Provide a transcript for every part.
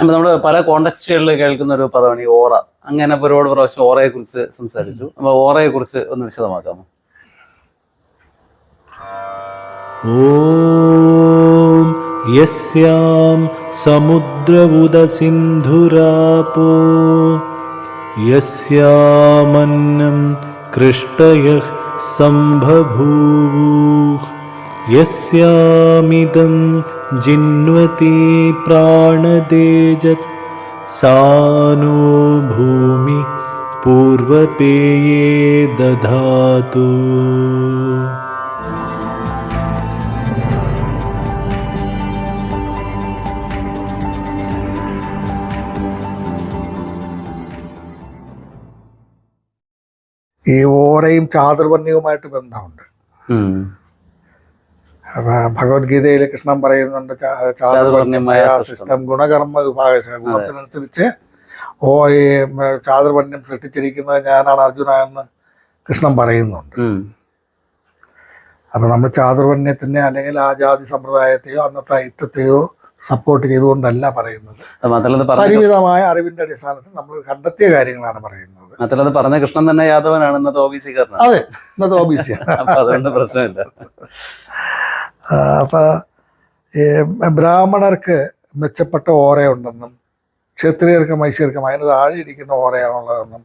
അപ്പം നമ്മൾ പല കോണ്ടക്സ്റ്റുകളിൽ കേൾക്കുന്ന ഒരു പദമാണ് ഈ ഓറ. അങ്ങനെ ഒരുപാട് പ്രാവശ്യം ഓറയെ കുറിച്ച് സംസാരിച്ചു. അപ്പൊ ഓറയെ കുറിച്ച് ഒന്ന് വിശദമാക്കാമോ? ഓം യസ്യാം സമുദ്രവുദ സിന്ധുരാപോ യസ്യാമന്നം കൃഷ്ടയ സംഭൂവൂ യസ്യാമിതം जिन्वति प्राणदेजत् सा नो भूमि पूर्वपेये दधातु ഈ ഓറയും ചാതുർവർണ്ണയവുമായിട്ട് ബന്ധമുണ്ട് ഉം. അപ്പൊ ഭഗവത്ഗീതയിൽ കൃഷ്ണൻ പറയുന്നുണ്ട് ചാതുർവർണ്യമായ സിസ്റ്റം സൃഷ്ടം. ഗുണകർമ്മ വിഭാഗ ഗുണത്തിനനുസരിച്ച് ഓ ഈ ചാതുർവർണ്യം സൃഷ്ടിച്ചിരിക്കുന്നത് ഞാനാണ് അർജുന എന്ന് കൃഷ്ണൻ പറയുന്നുണ്ട്. അപ്പൊ നമ്മൾ ചാതുർവർണ്യത്തിനെ അല്ലെങ്കിൽ ആ ജാതി സമ്പ്രദായത്തെയോ അന്നത്തെ ഐത്തത്തെയോ സപ്പോർട്ട് ചെയ്തുകൊണ്ടല്ല പറയുന്നത്. പരിമിതമായ അറിവിന്റെ അടിസ്ഥാനത്തിൽ നമ്മൾ കണ്ടെത്തിയ കാര്യങ്ങളാണ് പറയുന്നത്. മാത്രമല്ല പറഞ്ഞ കൃഷ്ണൻ തന്നെ യാദവനാണ് ഇന്നത്തെ ബി സിക്കാരനാണ് അതെ ഇന്നത്തെ ബി സി അതുകൊണ്ട് പ്രശ്നമില്ല. അപ്പൊ ഈ ബ്രാഹ്മണർക്ക് മെച്ചപ്പെട്ട ഓറയുണ്ടെന്നും ക്ഷത്രിയർക്കും വൈശ്യർക്കും അതിന് താഴെ ഇരിക്കുന്ന ഓറയാണുള്ളതെന്നും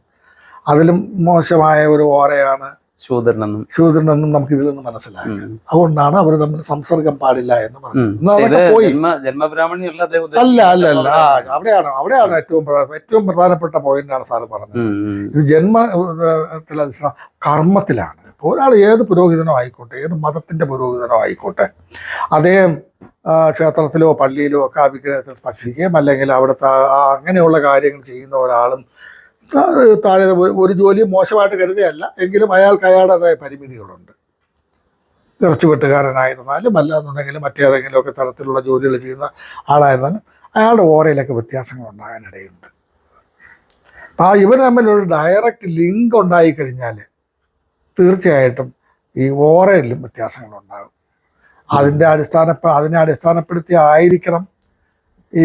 അതിലും മോശമായ ഒരു ഓറയാണ് ശൂദ്രനെന്നും ശൂദ്രനെന്നും നമുക്ക് ഇതിൽ നിന്ന് മനസ്സിലാക്കാം അതുകൊണ്ടാണ് അവർ തമ്മിൽ സംസർഗം പാടില്ല എന്ന്. പറഞ്ഞത് അല്ല. അല്ല അല്ല അവിടെയാണ് അവിടെയാണ് ഏറ്റവും ഏറ്റവും പ്രധാനപ്പെട്ട പോയിന്റാണ് സാറ് പറഞ്ഞത്. ഇത് ജന്മത്തിലധിഷ്ഠ കർമ്മത്തിലാണ് ഒരാൾ ഏത് പുരോഹിതനോ ആയിക്കോട്ടെ ഏത് മതത്തിന്റെ പുരോഹിതനോ ആയിക്കോട്ടെ അദ്ദേഹം ക്ഷേത്രത്തിലോ പള്ളിയിലോ ഒക്കെ അഭിഗ്രഹത്തിൽ സ്പർശിക്കുകയും അല്ലെങ്കിൽ അവിടുത്തെ അങ്ങനെയുള്ള കാര്യങ്ങൾ ചെയ്യുന്ന ഒരാളും താഴെ ഒരു- ജോലിയും ജോലി മോശമായിട്ട് കരുതുകയല്ല എങ്കിലും അയാൾക്ക് അയാളുടേതായ പരിമിതികളുണ്ട്. ഇറച്ചി വെട്ടുകാരനായിരുന്നാലും അല്ലാന്നുണ്ടെങ്കിലും മറ്റേതെങ്കിലുമൊക്കെ തരത്തിലുള്ള ജോലികൾ ചെയ്യുന്ന ആളായിരുന്നാലും അയാളുടെ ഓരയിലൊക്കെ വ്യത്യാസങ്ങൾ ഉണ്ടാകാനിടയുണ്ട് അപ്പോൾ ആ ഇവർ തമ്മിലൊരു ഡയറക്റ്റ് ലിങ്ക് ഉണ്ടായി കഴിഞ്ഞാൽ തീർച്ചയായിട്ടും ഈ ഓറയിലും വ്യത്യാസങ്ങളുണ്ടാകും. അതിന്റെ അടിസ്ഥാന അതിനെ അടിസ്ഥാനപ്പെടുത്തി ആയിരിക്കണം ഈ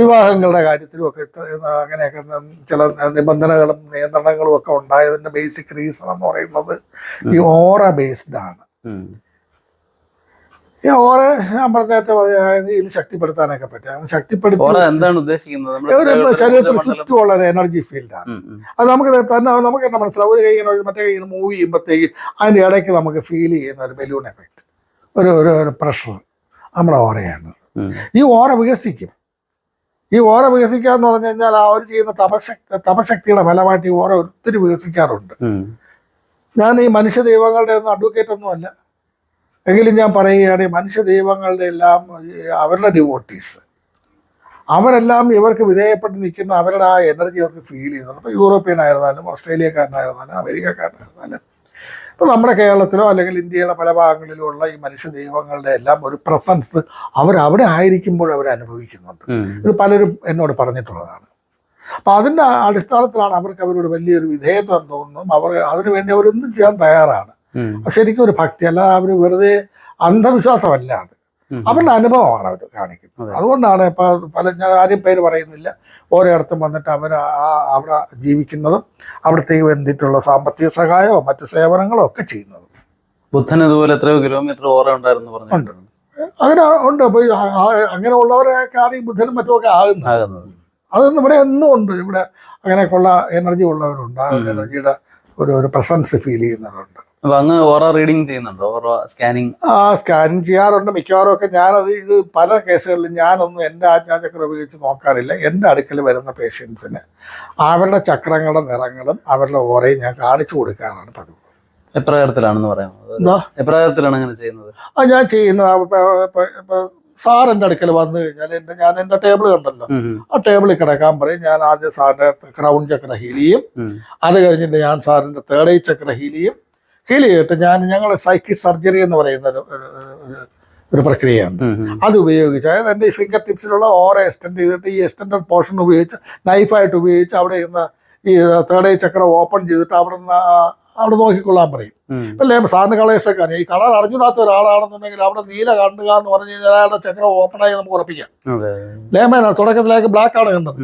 വിവാഹങ്ങളുടെ കാര്യത്തിലും ഒക്കെ അങ്ങനെയൊക്കെ ചില നിബന്ധനകളും നിയന്ത്രണങ്ങളും ഒക്കെ ഉണ്ടായതിന്റെ ബേസിക് റീസൺ എന്ന് പറയുന്നത് ഈ ഓറ ബേസ്ഡ് ആണ്. ഈ ഓറ ഞാൻ പറഞ്ഞ നേരത്തെ ഇതിൽ ശക്തിപ്പെടുത്താനൊക്കെ പറ്റും. ശക്തിപ്പെടുത്തി എന്താണ് ഉദ്ദേശിക്കുന്നത്? ശരീരത്തിൽ ചുറ്റുമുള്ള ഒരു എനർജി ഫീൽഡാണ്. അത് നമുക്ക് തന്നെ നമുക്ക് തന്നെ മനസ്സിലാവും. ഒരു കൈ മറ്റേ കൈ മൂവ് ചെയ്യുമ്പോഴത്തേക്ക് അതിന്റെ ഇടയ്ക്ക് നമുക്ക് ഫീൽ ചെയ്യുന്ന ഒരു ബലൂൺ എഫക്റ്റ് ഒരു ഒരു ഒരു പ്രഷർ നമ്മുടെ ഓറയാണ്. ഈ ഓറ വികസിക്കും. ഈ ഓറ വികസിക്കുക എന്ന് പറഞ്ഞു കഴിഞ്ഞാൽ ഒരു ചെയ്യുന്ന തപശക്തി തപശക്തിയുടെ ഫലമായിട്ട് ഈ ഓറ ഒത്തിരി വികസിക്കാറുണ്ട്. ഞാൻ ഈ മനുഷ്യ ദൈവങ്ങളുടെ ഒന്നും അഡ്വക്കേറ്റ് ഒന്നുമല്ല. എങ്കിലും ഞാൻ പറയുകയാണെങ്കിൽ മനുഷ്യ ദൈവങ്ങളുടെ എല്ലാം അവരുടെ ഡിവോട്ടീസ് അവരെല്ലാം ഇവർക്ക് വിധേയപ്പെട്ട് നിൽക്കുന്ന അവരുടെ ആ എനർജി അവർക്ക് ഫീൽ ചെയ്യുന്നുണ്ട്. ഇപ്പോൾ യൂറോപ്യൻ ആയിരുന്നാലും ഓസ്ട്രേലിയക്കാരനായിരുന്നാലും അമേരിക്കക്കാരനായിരുന്നാലും. ഇപ്പോൾ നമ്മുടെ കേരളത്തിലോ അല്ലെങ്കിൽ ഇന്ത്യയുടെ പല ഭാഗങ്ങളിലോ ഉള്ള ഈ മനുഷ്യ ദൈവങ്ങളുടെ എല്ലാം ഒരു പ്രസൻസ് അവർ അവിടെ ആയിരിക്കുമ്പോൾ അവർ അനുഭവിക്കുന്നുണ്ട്. ഇത് പലരും എന്നോട് പറഞ്ഞിട്ടുള്ളതാണ്. അപ്പോൾ അതിന്റെ അടിസ്ഥാനത്തിലാണ് അവർക്ക് അവരോട് വലിയൊരു വിധേയത്വം തോന്നുന്നു. അവർ അതിനുവേണ്ടി അവരെന്തും ചെയ്യാൻ തയ്യാറാണ്. ശരിക്കും ഒരു ഭക്തി അല്ല അവർ വെറുതെ അന്ധവിശ്വാസമല്ല അത്. അവരുടെ അനുഭവമാണ് അവർ കാണിക്കുന്നത്. അതുകൊണ്ടാണ് ഇപ്പൊ പല ഞാൻ ആരും പേര് പറയുന്നില്ല. ഓരോയിടത്തും വന്നിട്ട് അവർ അവിടെ ജീവിക്കുന്നതും അവിടത്തേക്ക് വേണ്ടിയിട്ടുള്ള സാമ്പത്തിക സഹായവും മറ്റു സേവനങ്ങളോ ഒക്കെ ചെയ്യുന്നതും. ബുദ്ധൻ ഇതുപോലെ എത്രയോ കിലോമീറ്റർ ഓറ ഉണ്ടായിരുന്നു ഉണ്ട്. അങ്ങനെ ഉണ്ട്. അപ്പോൾ അങ്ങനെ ഉള്ളവരെയൊക്കെയാണ് ഈ ബുദ്ധനും മറ്റുമൊക്കെ ആകുന്നത്. അതൊന്നും ഇവിടെ എന്നും ഉണ്ട്. ഇവിടെ അങ്ങനെയൊക്കെയുള്ള എനർജി ഉള്ളവരുണ്ട്. ആ. എനർജിയുടെ ഒരു ഒരു പ്രസൻസ് ഫീൽ ചെയ്യുന്നവരുണ്ട്. അപ്പൊ അങ്ങ് ഓറ റീഡിങ് ചെയ്യുന്നുണ്ടോ? ഓറ സ്കാനിങ് ആ ചെയ്യാറുണ്ട്. മിക്കവാറും ഒക്കെ ഞാനത് ഇത് പല കേസുകളിലും ഞാനൊന്നും എന്റെ ആജ്ഞാചക്രം ഉപയോഗിച്ച് നോക്കാറില്ല. എന്റെ അടുക്കൽ വരുന്ന പേഷ്യൻസിന് അവരുടെ ചക്രങ്ങളുടെ നിറങ്ങളും അവരുടെ ഓറയും ഞാൻ കാണിച്ചു കൊടുക്കാറാണ് പതിവ്. എപ്രകാരത്തിലാണെന്ന് പറയാമോ? എപ്രകാരത്തിലാണ് അങ്ങനെ ചെയ്യുന്നത്? അത് ഞാൻ ചെയ്യുന്നത് സാർ എന്റെ അടുക്കൽ വന്നു കഴിഞ്ഞാൽ എന്റെ ഞാൻ എന്റെ ടേബിൾ കണ്ടല്ലോ. ആ ടേബിളിൽ കിടക്കാൻ പറയും ഞാൻ ആദ്യം സാറിന്റെ ക്രൗൺ ചക്ര ഹീലിയും അത് കഴിഞ്ഞിട്ട് ഞാൻ സാറിന്റെ തേർഡ് ഐ ചക്ര ചെയ്യും ഹീൽ ചെയ്തിട്ട് ഞാൻ ഞങ്ങൾ സൈക്കി സർജറി എന്ന് പറയുന്ന ഒരു പ്രക്രിയയുണ്ട്. ഉം. അത് ഉപയോഗിച്ച് അതായത് എന്റെ ഈ ഫിംഗർ ടിപ്സിലുള്ള ഓറ എക്സ്റ്റെൻഡ് ചെയ്തിട്ട് ഈ എക്സ്റ്റെൻഡ് പോർഷൻ ഉപയോഗിച്ച് നൈഫായിട്ട് ഉപയോഗിച്ച് അവിടെ ഇരുന്ന് ഈ തേർഡ് ഐ ചക്രം ഓപ്പൺ ചെയ്തിട്ട് അവിടെ നിന്ന് അവിടെ നോക്കിക്കൊള്ളാൻ പറയും. അല്ലേ സാറിന് കളേഴ്സൊക്കെ ഈ കളർ അറിഞ്ഞിടാത്ത ഒരാളാണെന്നുണ്ടെങ്കിൽ അവിടെ നീല കാണുക എന്ന് പറഞ്ഞു കഴിഞ്ഞാൽ അയാളുടെ ചക്രം ഓപ്പണായി നമുക്ക് ഉറപ്പിക്കാം. ലേമേനാണ് തുടക്കത്തിലേക്ക് ബ്ലാക്ക് ആണ് കണ്ടത്.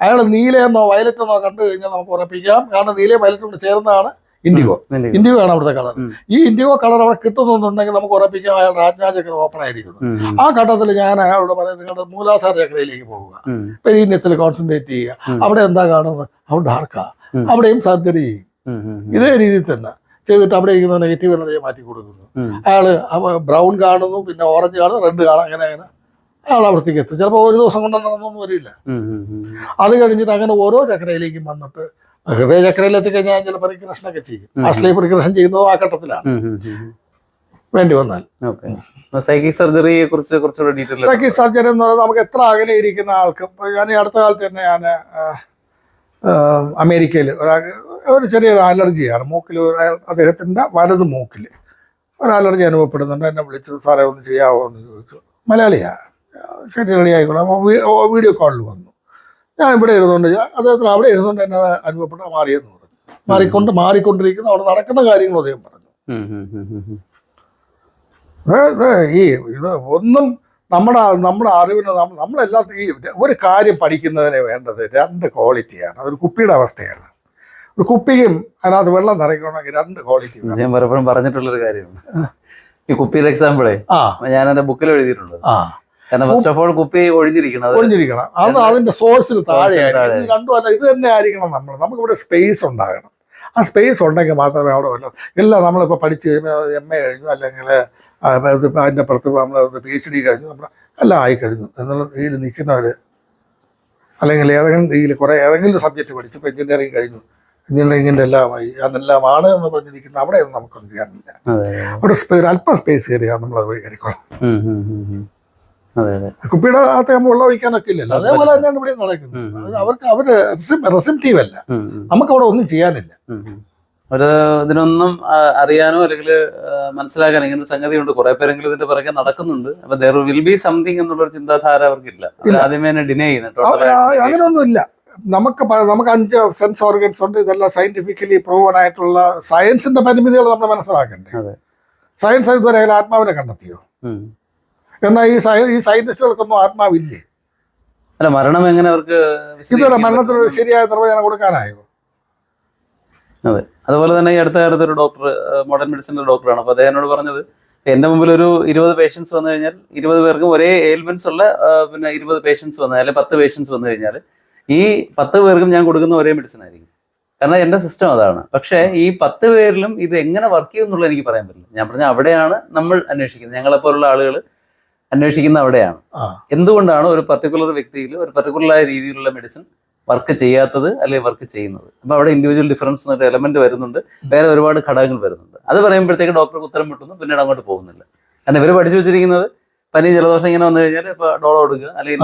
അയാൾ നീലയെന്നോ വയലറ്റ് എന്നോ കണ്ടു കഴിഞ്ഞാൽ നമുക്ക് ഉറപ്പിക്കാം. കാരണം നീലയും വയലറ്റും കൂടെ ചേർന്നതാണ്. ഇൻഡിഗോ. ഇൻഡിഗോ. ആണ് അവിടുത്തെ കളർ. ഈ ഇൻഡിഗോ കളർ അവിടെ കിട്ടുന്നുണ്ടെങ്കിൽ നമുക്ക് ഉറപ്പിക്കാം അയാൾ രാജ്ഞാചക്രം ഓപ്പൺ ആയിരിക്കുന്നു. ഉം, ഉം. ആ ഘട്ടത്തിൽ ഞാൻ അയാളോട് പറയുന്നത് നിങ്ങളുടെ മൂലാധാര ചക്രയിലേക്ക് പോവുക. ഉം. പെരീന്യത്തിൽ കോൺസെൻട്രേറ്റ് ചെയ്യുക. അവിടെ എന്താ കാണുന്നത്? അവിടെ ഡാർക്കാ. അവിടെയും സർജറി ചെയ്യും. ഇതേ രീതിയിൽ തന്നെ. ചെയ്തിട്ട് അവിടെ ഇരിക്കുന്ന നെഗറ്റീവ് എനർജിയെ മാറ്റി കൊടുക്കുന്നു. അയാൾ അയാൾ ബ്രൗൺ കാണുന്നു പിന്നെ ഓറഞ്ച് കാണുന്നു റെഡ് കാണും അങ്ങനെ അങ്ങനെ. അയാൾ അവിടത്തേക്ക് എത്തും. ചിലപ്പോൾ ഒരു ദിവസം കൊണ്ട് നടന്നൊന്നും വരില്ല. അത് കഴിഞ്ഞിട്ട് അങ്ങനെ ഓരോ ചക്രയിലേക്കും വന്നിട്ട് ഹൃദയ ചക്രയിൽ എത്തിക്കഴിഞ്ഞാൽ ചില പരിഗ്രഷനൊക്കെ ചെയ്യും. ഉം. ആശ്ലൈ പരിഗ്രഷൻ ചെയ്യുന്നത് ആ ഘട്ടത്തിലാണ്. വേണ്ടി വന്നാൽ. സൈക്കിക് സർജറിയെ കുറിച്ച് കുറച്ചുകൂടെ ഡീറ്റെയിൽ സർജറി എന്ന് പറയുന്നത് നമുക്ക് എത്ര അകലെ ഇരിക്കുന്ന ആൾക്കും ഞാൻ ഈ അടുത്ത കാലത്ത് തന്നെ ഞാൻ അമേരിക്കയിൽ ഒരാൾക്ക് ഒരു ചെറിയൊരു അലർജിയാണ് മൂക്കിൽ ഒരു അയാൾ- അദ്ദേഹത്തിന്റെ വലത് മൂക്കിൽ ഒരു അലർജി അനുഭവപ്പെടുന്നുണ്ട്. എന്നെ വിളിച്ചു സാറേ ഒന്ന് ചെയ്യാവോ? എന്ന് ചോദിച്ചു. മലയാളിയാണ്. ശരി റെഡി ആയിക്കോളാം വീഡിയോ കോളിൽ വന്നു. ഞാൻ ഇവിടെ ഇരുന്നുകൊണ്ട് അദ്ദേഹത്തിന് അവിടെ ഇരുന്നുകൊണ്ട് എന്നെ അനുഭവപ്പെട്ട മാറിയെന്ന് പറഞ്ഞു. മാറിക്കൊണ്ട് മാറിക്കൊണ്ടിരിക്കുന്ന അവിടെ നടക്കുന്ന കാര്യങ്ങൾ അദ്ദേഹം പറഞ്ഞു. ഈ ഇത് ഒന്നും നമ്മുടെ നമ്മുടെ അറിവിന് നമ്മ- നമ്മളെല്ലാം ഈ ഒരു കാര്യം പഠിക്കുന്നതിന് വേണ്ടത് രണ്ട് ക്വാളിറ്റിയാണ്. അതൊരു കുപ്പിയുടെ അവസ്ഥയാണ്. ഒരു കുപ്പിയും അതിനകത്ത് വെള്ളം നിറയ്ക്കണമെങ്കിൽ രണ്ട് ക്വാളിറ്റി ഞാൻ പലപ്പോഴും പറഞ്ഞിട്ടുള്ളൊരു കാര്യമാണ്. ഈ കുപ്പിയുടെ എക്സാമ്പിളേ ആ. ഞാൻ എന്റെ ബുക്കിൽ എഴുതിയിട്ടുള്ളത് ആ. കാരണം ഫസ്റ്റ് ഓഫ് ഓൾ കുപ്പി ഒളിഞ്ഞിരിക്കണം അത് അതിന്റെ സോഴ്സിന് താഴെയായിരിക്കും താഴെ. ഇത് രണ്ടും അല്ല ഇത് തന്നെ ആയിരിക്കണം നമ്മൾ നമുക്ക് ഇവിടെ സ്പേസ് ഉണ്ടാകണം. ആ സ്പേസ് ഉണ്ടെങ്കിൽ മാത്രമേ അവിടെ വല്ല എല്ലാം നമ്മളിപ്പോൾ പഠിച്ച് എം എ കഴിഞ്ഞു അല്ലെങ്കിൽ അതിന്റെ പുറത്ത് നമ്മൾ പി എച്ച് ഡി കഴിഞ്ഞു നമ്മൾ എല്ലാം ആയി കഴിഞ്ഞു. എന്നുള്ള രീതിയിൽ നിൽക്കുന്നവർ അല്ലെങ്കിൽ ഏതെങ്കിലും ഇതിൽ കുറേ ഏതെങ്കിലും സബ്ജക്റ്റ് പഠിച്ചു ഇപ്പോൾ എഞ്ചിനീയറിംഗ് കഴിഞ്ഞു. എഞ്ചിനീയറിംഗിന്റെ എല്ലാമായി അതെല്ലാമാണ് എന്ന് പറഞ്ഞിരിക്കുന്നത് അവിടെയൊന്നും നമുക്കൊന്നും ചെയ്യാനില്ല. അവിടെ അല്പം സ്പേസ് കയറിയാൽ നമ്മളത് വഴി കയറിക്കോളാം. കുപ്പിയുടെ അകത്ത് നമ്മൾ വെള്ളം ഒഴിക്കാനൊക്കെ ഇല്ലല്ലോ. അതേപോലെ തന്നെയാണ് ഇവിടെ നടക്കുന്നത്. അവർക്ക് അവർ റെസിപ്റ്റീവ് അല്ല. നമുക്ക് അവിടെ ഒന്നും ചെയ്യാനില്ല. ഒരു ഇതിനൊന്നും അറിയാനോ അല്ലെങ്കിൽ മനസ്സിലാക്കാനോ ഇങ്ങനെ സംഗതി ഉണ്ട്. കുറെ പേരെങ്കിലും ഇതിന്റെ പുറകെ നടക്കുന്നുണ്ട്. അപ്പൊ ദർ വിൽ ബി സംതിങ് എന്നുള്ള ഒരു ചിന്താധാര അവർക്കില്ല. ഇല്ല. ആദ്യമേ ഡിനേ ഡിനൈ ചെയ്യുന്നത്. ആ- total ആ- ആയിട്ട് deny അങ്ങനെയൊന്നും ഇല്ല. നമുക്ക് നമുക്ക് അഞ്ച് സെൻസ് ഓർഗൻസ് ഉണ്ട്. ഇതെല്ലാം സയന്റിഫിക്കലി പ്രൂവൺ ആയിട്ടുള്ള സയൻസിന്റെ പരിമിതികൾ നമ്മൾ മനസ്സിലാക്കണ്ടേ? സയൻസ് ഇതുവരെ ആത്മാവിനെ കണ്ടെത്തിയോ. എന്നാൽ ഈ ഈ സയന്റിസ്റ്റുകൾക്കൊന്നും ആത്മാവില്ലേ? അല്ല മരണം എങ്ങനെ അവർക്ക് ഇതുവരെ മരണത്തിന് ഒരു ശരിയായ നിർവചനം കൊടുക്കാനായോ? അതെ. അതുപോലെ തന്നെ ഈ അടുത്ത കാലത്ത് ഒരു ഡോക്ടർ മോഡേൺ മെഡിസിന്റെ ഡോക്ടറാണ് അപ്പോൾ അദ്ദേഹം പറഞ്ഞത് എന്റെ മുമ്പിൽ ഒരു ഇരുപത് പേഷ്യൻസ് വന്നു കഴിഞ്ഞാൽ ഇരുപത് പേർക്കും ഒരേ എയിൽമെന്റ്സ് ഉള്ള പിന്നെ ഇരുപത് പേഷ്യൻസ് വന്നു അല്ലെങ്കിൽ പത്ത് പേഷ്യൻസ് വന്നു കഴിഞ്ഞാൽ ഈ പത്ത് പേർക്കും ഞാൻ കൊടുക്കുന്ന ഒരേ മെഡിസിൻ ആയിരിക്കും. കാരണം എന്റെ സിസ്റ്റം അതാണ്. പക്ഷേ ഈ പത്ത് പേരിലും ഇത് എങ്ങനെ വർക്ക് ചെയ്യും എന്നുള്ളത് എനിക്ക് പറയാൻ പറ്റില്ല. ഞാൻ പറഞ്ഞ അവിടെയാണ് നമ്മൾ അന്വേഷിക്കുന്നത്. ഞങ്ങളെപ്പോലുള്ള ആളുകൾ അന്വേഷിക്കുന്ന അവിടെയാണ്. എന്തുകൊണ്ടാണ് ഒരു പർട്ടിക്കുലർ വ്യക്തിയിൽ ഒരു പർട്ടിക്കുലർ രീതിയിലുള്ള മെഡിസിൻ വർക്ക് ചെയ്യാത്തത് അല്ലെങ്കിൽ വർക്ക് ചെയ്യുന്നത്? അപ്പോൾ അവിടെ ഇൻഡിവിജ്വൽ ഡിഫറൻസ് എന്നൊരു എലമെന്റ് വരുന്നുണ്ട്. വേറെ ഒരുപാട് ഘടകങ്ങൾ വരുന്നുണ്ട്. അത് പറയുമ്പോഴത്തേക്ക് ഡോക്ടർക്ക് ഉത്തരം കിട്ടുന്നു പിന്നീട് അങ്ങോട്ട് പോകുന്നില്ല. കാരണം ഇവർ പഠിച്ചു വെച്ചിരിക്കുന്നത് പനി ജലദോഷം ഇങ്ങനെ വന്നു കഴിഞ്ഞാൽ ഇപ്പൊ ഡോളോ കൊടുക്കുക അല്ലെങ്കിൽ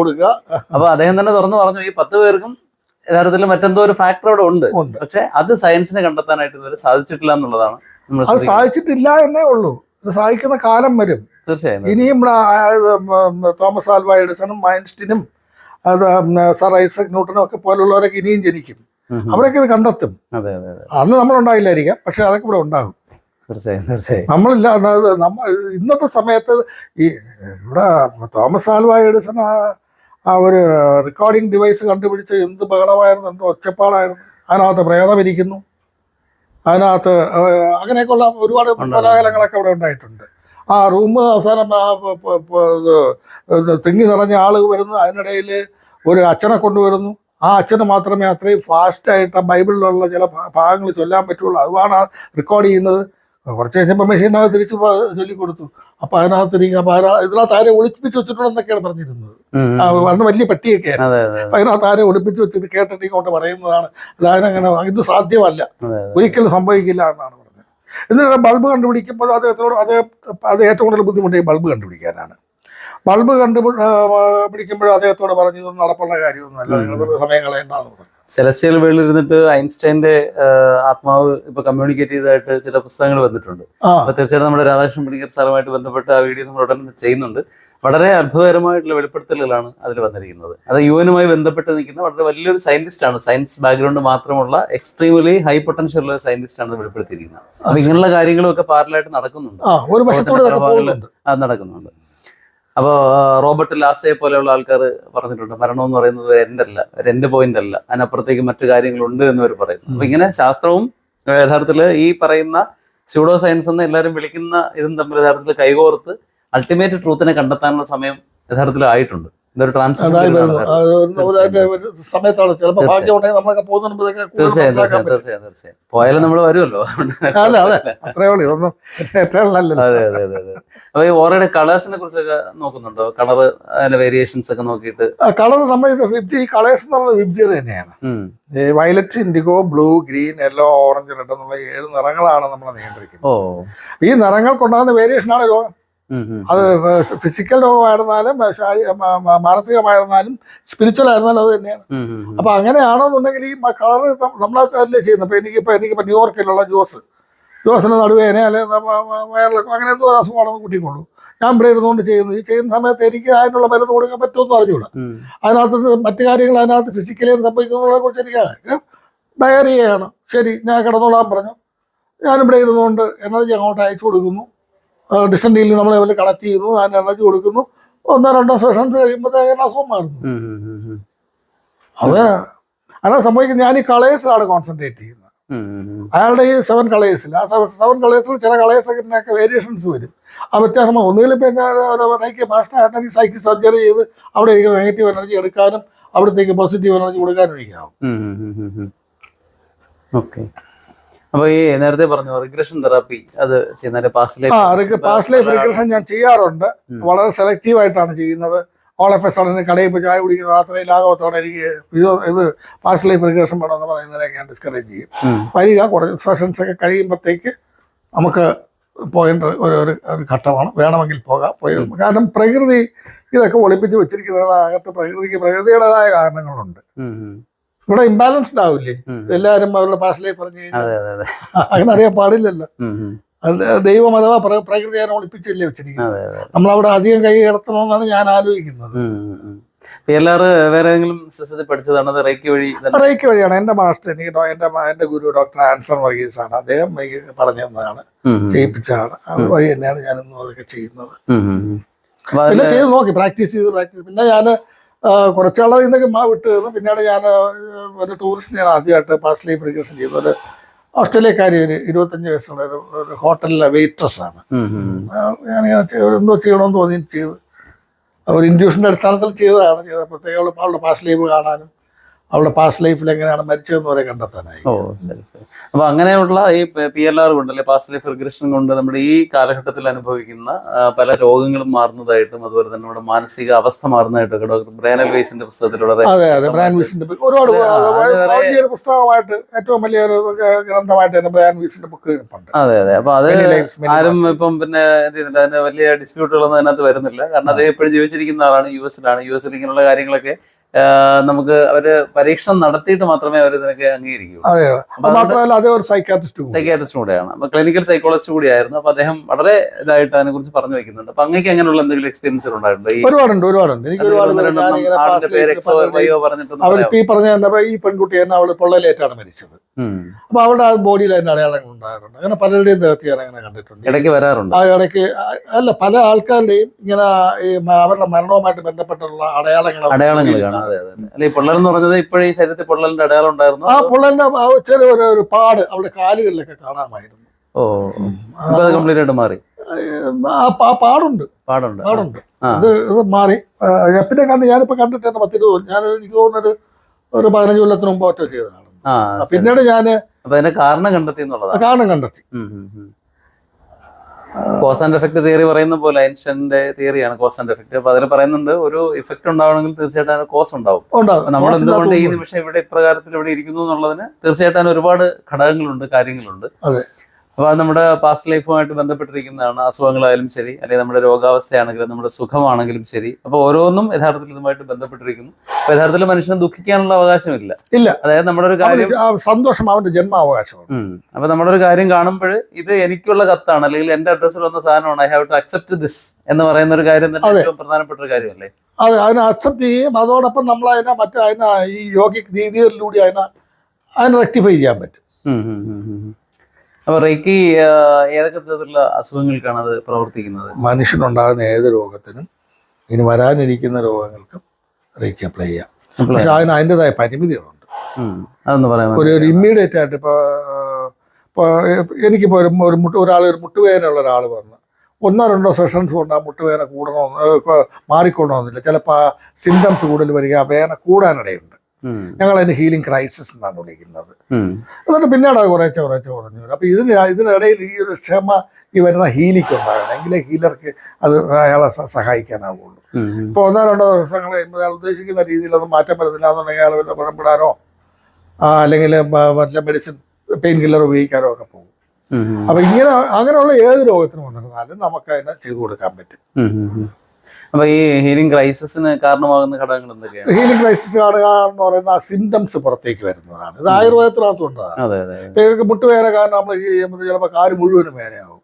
കൊടുക്കുക അപ്പൊ അദ്ദേഹം തന്നെ തുറന്നു പറഞ്ഞു ഈ പത്ത് പേർക്കും യഥാർത്ഥത്തിൽ മറ്റെന്തോ ഒരു ഫാക്ടർ അവിടെ ഉണ്ട്. പക്ഷെ അത് സയൻസിനെ കണ്ടെത്താനായിട്ട് ഇതുവരെ സാധിച്ചിട്ടില്ല എന്നുള്ളതാണ് അത്. സാധിച്ചിട്ടില്ല എന്നേ ഉള്ളൂ. ഇത് സാധിക്കുന്ന കാലം വരും. തീർച്ചയായും ഇനിയും തോമസ് ആൽവ എഡിസണും മൈൻസ്റ്റിനും അത് സർ ഐസക് ന്യൂട്ടനും ഒക്കെ പോലുള്ളവരൊക്കെ ഇനിയും ജനിക്കും. അവരൊക്കെ ഇത് കണ്ടെത്തും. അന്ന് നമ്മൾ ഉണ്ടായില്ലായിരിക്കാം പക്ഷെ അതൊക്കെ ഇവിടെ ഉണ്ടാകും. തീർച്ചയായും തീർച്ചയായും. നമ്മളില്ല നമ്മൾ നമ്മ ഇന്നത്തെ സമയത്ത് ഈ ഇവിടെ തോമസ് ആൽവ എഡിസൺ ആ ഒരു റെക്കോർഡിംഗ് ഡിവൈസ് കണ്ടുപിടിച്ച് എന്ത് ബഹളമായിരുന്നു എന്ത് ഒച്ചപ്പാടായിരുന്നു അതിനകത്ത് പ്രേതമിരിക്കുന്നു. അതിനകത്ത് ഏഹ്, അങ്ങനെയൊക്കെയുള്ള ഒരുപാട്. കോലാഹലങ്ങളൊക്കെ അവിടെ ഉണ്ടായിട്ടുണ്ട്. ആ റൂം അവസാനം ആ തിങ്ങി നിറഞ്ഞ ആൾ വരുന്നു. അതിനിടയിൽ ഒരു അച്ഛനെ കൊണ്ടുവരുന്നു. ആ അച്ഛന് മാത്രമേ അത്രയും ഫാസ്റ്റായിട്ട് ആ ബൈബിളിലുള്ള ചില ഭാഗങ്ങൾ ചൊല്ലാൻ പറ്റുള്ളൂ. അതുമാണ് റെക്കോർഡ് ചെയ്യുന്നത്. കുറച്ച് കഴിഞ്ഞപ്പോൾ മെഷീനകത്ത് തിരിച്ച് ചൊല്ലിക്കൊടുത്തു. അപ്പൊ അതിനകത്ത് ഇരിക്കുക അപ്പൊ ഇതിനകത്ത് ആരെ ഒളിപ്പിച്ച് വെച്ചിട്ടുണ്ടെന്നൊക്കെയാണ് പറഞ്ഞിരുന്നത്. വന്ന്. അന്ന് വലിയ പെട്ടിയൊക്കെ അപ്പൊ അതെ അപ്പം അതിനകത്ത് ആരെ ഒളിപ്പിച്ച് വെച്ചത് കേട്ടിട്ട് ഇങ്ങോട്ട് പറയുന്നതാണ്. അല്ല അതിനങ്ങനെ ഇത് സാധ്യമല്ല. ഒരിക്കലും സംഭവിക്കില്ല എന്നാണ് എന്നിട്ട് ബൾബ് കണ്ടുപിടിക്കുമ്പോൾ അദ്ദേഹത്തോട് അദ്ദേഹം അത് ഏറ്റവും കൂടുതൽ ബുദ്ധിമുട്ട് ബൾബ് കണ്ടുപിടിക്കാനാണ്. ബൾബ് കണ്ടുപിടിക്കുമ്പോഴും അദ്ദേഹത്തോട് പറഞ്ഞു ഇതൊന്നും നടപ്പുള്ള കാര്യമൊന്നുമല്ല നിങ്ങൾ വെറുതെ സമയം കളയണ്ടെന്ന് പറഞ്ഞു. സെലസ്റ്റിയൽ വേൾഡിൽ ഇരുന്നിട്ട് ഐൻസ്റ്റൈന്റെ ആത്മാവ് ഇപ്പൊ കമ്മ്യൂണിക്കേറ്റ് ചെയ്തതായിട്ട് ചില പുസ്തകങ്ങൾ വന്നിട്ടുണ്ട്. തീർച്ചയായിട്ടും നമ്മുടെ രാധാകൃഷ്ണൻ പണിക്കർ സാറുമായിട്ട് ബന്ധപ്പെട്ട് ആ വീഡിയോ നമ്മൾ ഉടനെ ചെയ്യുന്നുണ്ട്. വളരെ അത്ഭുതകരമായിട്ടുള്ള വെളിപ്പെടുത്തലുകളാണ് അതിൽ വന്നിരിക്കുന്നത്. അത് യു എനുമായി ബന്ധപ്പെട്ട് നിൽക്കുന്ന വളരെ വലിയൊരു സയന്റിസ്റ്റ് ആണ്. സയൻസ് ബാക്ക്ഗ്രൗണ്ട് മാത്രമുള്ള എക്സ്ട്രീംലി ഹൈ പൊട്ടൻഷ്യൽ ഉള്ള സയന്റിസ്റ്റ് ആണ് വെളിപ്പെടുത്തിയിരിക്കുന്നത്. അപ്പൊ ഇങ്ങനെയുള്ള കാര്യങ്ങളും ഒക്കെ പാരലായിട്ട് നടക്കുന്നുണ്ട്. അത് നടക്കുന്നുണ്ട്. അപ്പോൾ റോബർട്ട് ലാസയെ പോലെയുള്ള ആൾക്കാർ പറഞ്ഞിട്ടുണ്ട്. മരണം എന്ന് പറയുന്നത് രണ്ട് അല്ല പോയിന്റ് അല്ല. അതിനപ്പുറത്തേക്ക് മറ്റു കാര്യങ്ങളുണ്ട് എന്ന് അവർ പറയുന്നു. അപ്പൊ ഇങ്ങനെ ശാസ്ത്രവും യഥാർത്ഥത്തിൽ യഥാർത്ഥത്തിൽ ഈ പറയുന്ന സ്യൂഡോ സയൻസ് എന്ന് എല്ലാവരും വിളിക്കുന്ന ഇതും തമ്മിൽ യഥാർത്ഥത്തിൽ കൈകോർത്ത് അൾട്ടിമേറ്റ് ട്രൂത്തിനെ കണ്ടെത്താനുള്ള സമയം യഥാർത്ഥത്തിൽ ആയിട്ടുണ്ട്. ഇതൊരു ട്രാൻസ്ഫർ സമയത്താണ്. ചിലപ്പോൾ ഭാഗ്യം ഉണ്ടെങ്കിൽ നമ്മളൊക്കെ പോകുന്ന മുമ്പൊക്കെ കൂടുതൽ തീർച്ചയായും തീർച്ചയായും തീർച്ചയായും തീർച്ചയായും. പോയാലും നമ്മൾ വരുമല്ലോ. അല്ല അതെ. അത്രേ ഉള്ളൂ. ഇതൊന്നും അതെ അതെ അതെ അപ്പൊ ഈ ഓറയുടെ കളേഴ്സിനെ കുറിച്ചൊക്കെ നോക്കുന്നുണ്ടോ? കളർ അതിന്റെ വേരിയേഷൻസ് ഒക്കെ നോക്കിയിട്ട്. കളർ നമ്മൾ ഇത് വിബ്ജി ഈ കളേഴ്സ് എന്ന് പറയുന്നത് വിബ്ജിയർ തന്നെയാണ്. Violet indigo blue green yellow orange red എന്നുള്ള ഏഴ് നിറങ്ങളാണ് നമ്മൾ നിയന്ത്രിക്കുന്നത്. ഓ. ഈ നിറങ്ങൾക്കുണ്ടാകുന്ന വേരിയേഷൻ ആണ് രോഗം. അത് ഫിസിക്കൽ രോഗമായിരുന്നാലും മാനസികമായിരുന്നാലും സ്പിരിച്വൽ ആയിരുന്നാലും അത് തന്നെയാണ്. അപ്പൊ അങ്ങനെയാണെന്നുണ്ടെങ്കിൽ ഈ കളർ നമ്മളല്ലേ ചെയ്യുന്നത്? ഇപ്പൊ എനിക്ക് ഇപ്പൊ ന്യൂയോർക്കിലുള്ള ജോസ്. ജോസിന് നടുവേന അല്ലെങ്കിൽ വയറിലൊക്കെ അങ്ങനെ എന്തോ അസുഖമാണെന്ന് കൂട്ടിക്കൊള്ളൂ ഞാൻ ഇവിടെ ഇരുന്നുകൊണ്ട് ചെയ്യുന്നു ഈ ചെയ്യുന്ന സമയത്ത് എനിക്ക് അതിനുള്ള മരുന്ന് കൊടുക്കാൻ പറ്റുമെന്ന് അറിഞ്ഞൂടാ. അതിനകത്ത് മറ്റു കാര്യങ്ങൾ അതിനകത്ത് ഫിസിക്കലി സംഭവിക്കുന്നതിനെ കുറിച്ച് എനിക്ക് ഡയറിയാണ് ശരി ഞാൻ കിടന്നോളാൻ പറഞ്ഞു. ഞാനിവിടെ ഇരുന്നുകൊണ്ട് എനർജി അങ്ങോട്ട് അയച്ചു കൊടുക്കുന്നു. ഡിസ്റ്റന്റിൽ നമ്മൾ ഇവർ കണക്ട് ചെയ്യുന്നു അതിന് എനർജി കൊടുക്കുന്നു. ഒന്നോ രണ്ടോ സെഷൻസ് കഴിയുമ്പോഴത്തേക്കും അസുഖം മാറുന്നു. അത് അങ്ങനെ സംഭവിക്കുന്നത്. ഞാൻ ഈ കളേഴ്സിലാണ് കോൺസെൻട്രേറ്റ് ചെയ്യുന്നത്. അയാളുടെ ഈ സെവൻ കളേഴ്സിൽ ആ സെവൻ കളേഴ്സിൽ ചില കളേഴ്സൊക്കെ വേരിയേഷൻസ് വരും. ആ വ്യത്യാസം ഒന്നുകിൽ ഇപ്പം ഞാൻ മാസ്റ്റർ ആയിട്ടെങ്കിൽ സൈക്കിൾ സർജറി ചെയ്ത് അവിടെ ഇരിക്കുന്ന നെഗറ്റീവ് എനർജി എടുക്കാനും അവിടത്തേക്ക് പോസിറ്റീവ് എനർജി കൊടുക്കാനും എനിക്കാവും. ഓക്കെ അപ്പൊ ഈ നേരത്തെ പറഞ്ഞു റിഗ്രഷൻ തെറാപ്പി അത് ചെയ്യുന്ന പാസ്റ്റ് ആ പാസ്റ്റ് ലൈഫ് റിഗ്രഷൻ ഞാൻ ചെയ്യാറുണ്ട്. വളരെ സെലക്റ്റീവ് ആയിട്ടാണ് ചെയ്യുന്നത്. ഓൾ എഫ് എസ് ആണ് കടയിൽ പോയി ചായ കുടിക്കുന്ന രാത്രി ലാഘവത്തോടെ എനിക്ക് ഇത് ഇത് പാസ്റ്റ് ലൈഫ് റിഗ്രഷൻ വേണമെന്ന് പറയുന്നതിനൊക്കെ ഞാൻ ഡിസ്കറേജ് ചെയ്യും. വരിക കുറച്ച് സെഷൻസ് ഒക്കെ കഴിയുമ്പോഴത്തേക്ക് നമുക്ക് പോകേണ്ട ഒരു ഒരു ഒരു ഘട്ടമാണ്. വേണമെങ്കിൽ പോകാം പോയി കാരണം പ്രകൃതി ഇതൊക്കെ ഒളിപ്പിച്ച് വെച്ചിരിക്കുന്നതിനകത്ത് പ്രകൃതിക്ക് പ്രകൃതിയുടേതായ കാരണങ്ങളുണ്ട്. ഇവിടെ ഇംബാലൻസ്ഡ് ആവില്ലേ? എല്ലാവരും അവരുടെ പാസ്റ്റിലേക്ക് പറഞ്ഞു കഴിഞ്ഞാൽ അങ്ങനെ അറിയാൻ പാടില്ലല്ലോ. ദൈവം അഥവാ പ്ര- പ്രകൃതി ഞാൻ ഒളിപ്പിച്ചല്ലേ വെച്ചിരിക്കുന്നത്. നമ്മളവിടെ അധികം കൈ കിടത്തണമെന്നാണ് ഞാൻ ആലോചിക്കുന്നത്. എല്ലാറ് വേറെ ഏതെങ്കിലും സിസ്റ്റത്തിൽ പഠിച്ചതാണ്? അത് വഴി റേക്ക് വഴിയാണ്. എന്റെ മാസ്റ്റർ എനിക്ക് എന്റെ എന്റെ ഗുരു ഡോക്ടർ ആൻസർ വർഗീസ് ആണ് അദ്ദേഹം എനിക്ക് പറഞ്ഞു തന്നതാണ്. ചെയ്യിപ്പിച്ചതാണ്. അത് വഴി തന്നെയാണ് ഞാനിന്നും അതൊക്കെ ചെയ്യുന്നത്. പിന്നെ ചെയ്ത് നോക്കി. പ്രാക്ടീസ് ചെയ്ത് പ്രാക്ടീസ്. പിന്നെ ഞാൻ കുറച്ചാളെ ഇന്നൊക്കെ മാ വിട്ട് തന്നു പിന്നീട് ഞാൻ ഒരു ടൂറിസ്റ്റ് ഞാൻ ആദ്യമായിട്ട് പാസ്ലി പ്രിക്കേഷൻ ചെയ്തു. ഒരു ഓസ്ട്രേലിയക്കാരി ഒരു ഇരുപത്തഞ്ച് വയസ്സുള്ള ഒരു ഒരു ഹോട്ടലിലെ വെയിട്രസ് ആണ്. ഉം, ഉം, ഉം. ഞാൻ എന്തോ ചെയ്യണമെന്ന് തോന്നി ചെയ്തു. ഒരു ഇൻഡ്യൂഷന്റെ അടിസ്ഥാനത്തിൽ ചെയ്തതാണ്. ചെയ്തത് പ്രത്യേകം അവളുടെ പാസ് ലീവ് കാണാനും അവളുടെ പാസ്റ്റ് ലൈഫിൽ എങ്ങനെയാണ് മരിച്ചതെന്ന് വരെ കണ്ടെത്താനായി. ഓ ശരി ശരി. അപ്പൊ അങ്ങനെയുള്ള ഈ പി എൽ ആർ കൊണ്ട് അല്ലെ പാസ്റ്റ് ലൈഫ് റിഗ്രഷൻ കൊണ്ട് നമ്മുടെ ഈ കാലഘട്ടത്തിൽ അനുഭവിക്കുന്ന പല രോഗങ്ങളും മാറുന്നതായിട്ടും അതുപോലെ തന്നെ നമ്മുടെ മാനസിക അവസ്ഥ മാറുന്നതായിട്ടും ഒക്കെ ഡോക്ടർ ബ്രാൻ വേസിന്റെ പുസ്തകത്തിൽ വളരെ അതെ അതെ ബ്രാൻ വീസിന്റെ ഒരുപാട് വലിയൊരു പുസ്തകമായിട്ട് ഏറ്റവും വലിയൊരു ഗ്രന്ഥമായിട്ട് ബ്രാൻ വീസിന്റെ ബുക്ക് അതെ അതെ. അപ്പൊ അത് ആരും. ഇപ്പം പിന്നെ എന്ത് ചെയ്യുന്നില്ല അതിന് വലിയ ഡിസ്പ്യൂട്ടുകളൊന്നും അതിനകത്ത് വരുന്നില്ല. കാരണം അദ്ദേഹം എപ്പോഴും ജീവിച്ചിരിക്കുന്ന ആളാണ് യു എസിലാണ്. യു എസിൽ ഇങ്ങനെയുള്ള കാര്യങ്ങളൊക്കെ നമുക്ക് അവർ പരീക്ഷണം നടത്തിയിട്ട് മാത്രമേ അവർ ഇതിനൊക്കെ അംഗീകരിക്കൂ. മാത്രമല്ല അതേ ഒരു സൈക്കാട്രിസ്റ്റ് സൈക്കാട്രിസ്റ്റ് കൂടെയാണ്. അപ്പൊ ക്ലിനിക്കൽ സൈക്കോളജിസ്റ്റ് കൂടിയായിരുന്നു. അപ്പൊ അദ്ദേഹം വളരെ ഇതായിട്ട് അതിനെ കുറിച്ച് പറഞ്ഞു വെക്കുന്നുണ്ട്. അപ്പൊ അങ്ങേക്ക് അങ്ങനെയുള്ള എന്തെങ്കിലും എക്സ്പീരിയൻസ് ഉണ്ടായിട്ടുണ്ട് ഈ ഒരുപാടുണ്ട് ഒരുപാടുണ്ട്. എനിക്ക് ഒരുപാട് പേര് എക്സോ വൈയോ ഈ പറഞ്ഞ ഈ പെൺകുട്ടി തന്നെ അവൾ പൊള്ളലേറ്റാണ് മരിച്ചത്. അപ്പൊ അവളുടെ ആ ബോഡിയിൽ അതിന്റെ അടയാളങ്ങൾ ഉണ്ടാകാറുണ്ട്. അങ്ങനെ പലരുടെയും ദേഹത്ത് ഞാൻ അങ്ങനെ കണ്ടിട്ടുണ്ട്. ഇടയ്ക്ക് വരാറുണ്ട്. ആ ഇടയ്ക്ക് അല്ല പല ആൾക്കാരുടെയും ഇങ്ങനെ ഈ അവരുടെ മരണവുമായിട്ട് ബന്ധപ്പെട്ടുള്ള അടയാളങ്ങൾ അടയാളങ്ങൾ. അതെ അതെ. അല്ല ഈ പൊള്ളൽ എന്ന് പറഞ്ഞത് ഇപ്പോഴും ഈ ശരീരത്തിൽ പൊള്ളലിന്റെ അടയാളം ഉണ്ടായിരുന്നു ആ പൊള്ളലിന്റെ ആ ചെറിയ ഒരു ഒരു പാട് അവളുടെ കാലുകളിലൊക്കെ കാണാമായിരുന്നു. ഓ അത് കംപ്ലീറ്റ് ആയിട്ട് മാറി. ആ പാടുണ്ട്. പാടുണ്ട്. പാടുണ്ട്. ഇത് ഇത് മാറി. പിന്നെ കണ്ട് ഞാനിപ്പോ കണ്ടിട്ട് തന്നെ പത്തിരുപത്. ഞാൻ എനിക്ക് തോന്നുന്നൊരു ഒരു പതിനഞ്ച് കൊല്ലത്തിന് മുമ്പ് ഒറ്റ ചെയ്തതാണ്. പിന്നീട് ഞാൻ കാരണം കണ്ടെത്തി എന്നുള്ളതാണ് കാരണം കണ്ടെത്തി. കോസ് ആൻഡ് എഫക്ട് തിയറി പറയുന്ന പോലെ ഐൻസ്റ്റൈന്റെ തിയറിയാണ് കോസ് ആൻഡ് എഫക്ട് അപ്പൊ അതിൽ പറയുന്നുണ്ട് ഒരു ഇഫക്റ്റ് ഉണ്ടാവണമെങ്കിൽ തീർച്ചയായിട്ടും അതിന് കോസ് ഉണ്ടാവും. നമ്മൾ എന്തുകൊണ്ട് ഈ നിമിഷം ഇവിടെ ഇപ്രകാരത്തിൽ ഇവിടെ ഇരിക്കുന്നു എന്നുള്ളതിന് തീർച്ചയായിട്ടും അതിന് ഒരുപാട് ഘടകങ്ങളുണ്ട് കാര്യങ്ങളുണ്ട്. അപ്പോൾ അത് നമ്മുടെ പാസ്റ്റ് ലൈഫുമായിട്ട് ബന്ധപ്പെട്ടിരിക്കുന്നതാണ്. അസുഖങ്ങളായാലും ശരി അല്ലെങ്കിൽ നമ്മുടെ രോഗാവസ്ഥയാണെങ്കിലും നമ്മുടെ സുഖമാണെങ്കിലും ശരി. അപ്പോൾ ഓരോന്നും യഥാർത്ഥത്തിൽ ഇതുമായിട്ട് ബന്ധപ്പെട്ടിരിക്കുന്നു. അപ്പോൾ യഥാർത്ഥത്തിൽ മനുഷ്യനെ ദുഃഖിക്കാനുള്ള അവകാശമില്ല. ഇല്ല. അതായത് നമ്മുടെ ഒരു കാര്യം സന്തോഷം അവന്റെ ജന്മാവകാശമാണ്. അപ്പോൾ അപ്പൊ നമ്മുടെ ഒരു കാര്യം കാണുമ്പോൾ ഇത് എനിക്കുള്ള കത്താണ് അല്ലെങ്കിൽ എന്റെ അഡ്രസ്സിൽ വന്ന സാധനമാണ് I have to accept this എന്ന് പറയുന്ന ഒരു കാര്യം തന്നെ. ഏറ്റവും പ്രധാനപ്പെട്ട ഒരു കാര്യമല്ലേ? അതെ അതിനെ അക്സെപ്റ്റ് ചെയ്യും അതോടൊപ്പം നമ്മൾ അതിനെ മറ്റേ അതിനെ ഈ യോഗിക് രീതികളിലൂടെ അതിനെ അതിനെ റെക്ടിഫൈ ചെയ്യാൻ പറ്റും. ഉം, ഉം, ഉം, ഉം, ഉം. അപ്പൊ റേക്കി ഏതൊക്കെ തരത്തിലുള്ള അസുഖങ്ങൾക്കാണ് അത് പ്രവർത്തിക്കുന്നത്? മനുഷ്യനുണ്ടാകുന്ന ഏത് രോഗത്തിനും ഇനി വരാനിരിക്കുന്ന രോഗങ്ങൾക്കും റേക്കി അപ്ലൈ ചെയ്യാം. പക്ഷെ അതിന് അതിന്റെതായ പരിമിതികളുണ്ട്. അതൊന്ന് ഒരു ഒരു ഇമ്മീഡിയറ്റ് ആയിട്ട് ഇപ്പോൾ ഇപ്പോൾ എനിക്കിപ്പോൾ ഒരു ഒരു മുട്ട് ഒരാൾ ഒരു മുട്ടുവേദനയുള്ള ഒരാൾ വന്ന് ഒന്നോ രണ്ടോ സെഷൻസ് കൊണ്ട് ആ മുട്ടുവേദന കൂടണമെന്ന് മാറിക്കൊള്ളണമെന്നില്ല ചിലപ്പോൾ ആ സിംറ്റംസ് കൂടുതൽ വരിക ആ വേദന കൂടാനിടയുണ്ട്. ഞങ്ങൾ അതിന് ഹീലിംഗ് ക്രൈസിസ് എന്നാണ് വിളിക്കുന്നത്. എന്നിട്ട് പിന്നീട് അത് കുറേച്ച കുറേശ്ശെ കുറഞ്ഞു വരും. അപ്പോൾ ഇതിന് ഇതിനിടയിൽ ഈ ഒരു ക്ഷമ ഈ വരുന്ന ഹീലിക്ക് ഉണ്ടാകണം. എങ്കിലേ ഹീലർക്ക് അത് അയാളെ സഹായിക്കാനാവുള്ളൂ. ഇപ്പോൾ ഒന്നോ രണ്ടോ ദിവസങ്ങൾ കഴിയുമ്പോൾ അയാൾ ഉദ്ദേശിക്കുന്ന രീതിയിൽ അത് മാറ്റം വരുന്നില്ല എന്നുണ്ടെങ്കിൽ അയാൾ വല്ല പുറപ്പെടാനോ അല്ലെങ്കിൽ വല്ല മെഡിസിൻ പെയിൻ കില്ലർ ഉപയോഗിക്കാനോ ഒക്കെ പോകും. അപ്പോൾ ഇങ്ങനെ അങ്ങനെയുള്ള ഏത് രോഗത്തിന് വന്നിരുന്നാലും നമുക്ക് അതിനെ ചെയ്തു കൊടുക്കാൻ പറ്റും. അപ്പൊ ഈ ഹീലിംഗ് ക്രൈസിസിന് കാരണമാകുന്ന ഘടകങ്ങൾ എന്തൊക്കെയാണ്? ഹീലിംഗ് ക്രൈസിസ് എന്ന് പറയുന്ന സിംറ്റംസ് പുറത്തേക്ക് വരുന്നതാണ്. ഇത് ആയുർവേദത്തിനകത്തുണ്ടതാണ് മുട്ടുവേന കാരണം നമ്മൾ ഹീൽ ചെയ്യുമ്പോൾ ചിലപ്പോൾ കാൽ മുഴുവനും വേനയാവും.